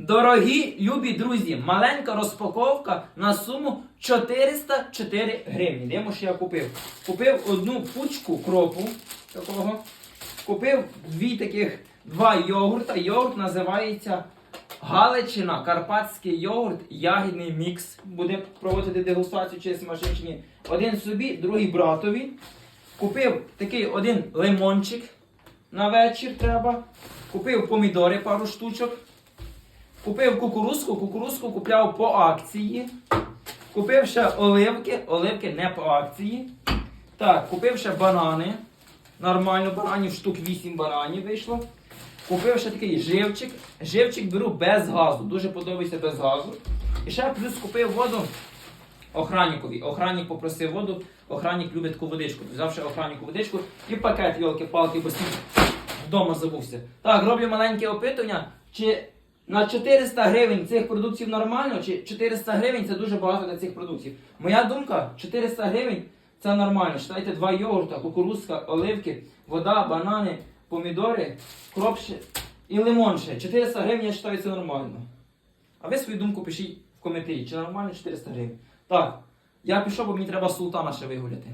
Дорогі любі друзі, маленька розпаковка на суму 404 гривні. Дивимо, що я купив. Купив одну пучку кропу такого. Купив дві таких два йогурта. Йогурт називається Галичина, карпатський йогурт, ягідний мікс. Буде проводити дегустацію через машинчині. Один собі, другий братові. Купив такий один лимончик на вечір треба. Купив помідори пару штучок. Купив кукурузку, кукурузку купляв по акції. Купив ще оливки, оливки не по акції. Так, купив ще банани. Нормально бананів, штук 8 бананів вийшло. Купив ще такий живчик. Живчик беру без газу. Дуже подобається без газу. І ще плюс купив воду охранникові. Охранник попросив воду, охранник любить таку водичку. Взяв ще охраннику водичку і пакет йолки-палки, бо вдома забувся. Так, роблю маленьке опитування. Чи на 400 гривень цих продуктів нормально, чи 400 гривень це дуже багато для цих продуктів? Моя думка, 400 гривень це нормально. Читайте два йогурта, кукурузка, оливки, вода, банани, помідори, кроп ще і лимон ще. 400 гривень я вважаю це нормально. А ви свою думку пишіть в коментарі, чи нормально 400 гривень. Так, я пішов, бо мені треба султана ще вигуляти.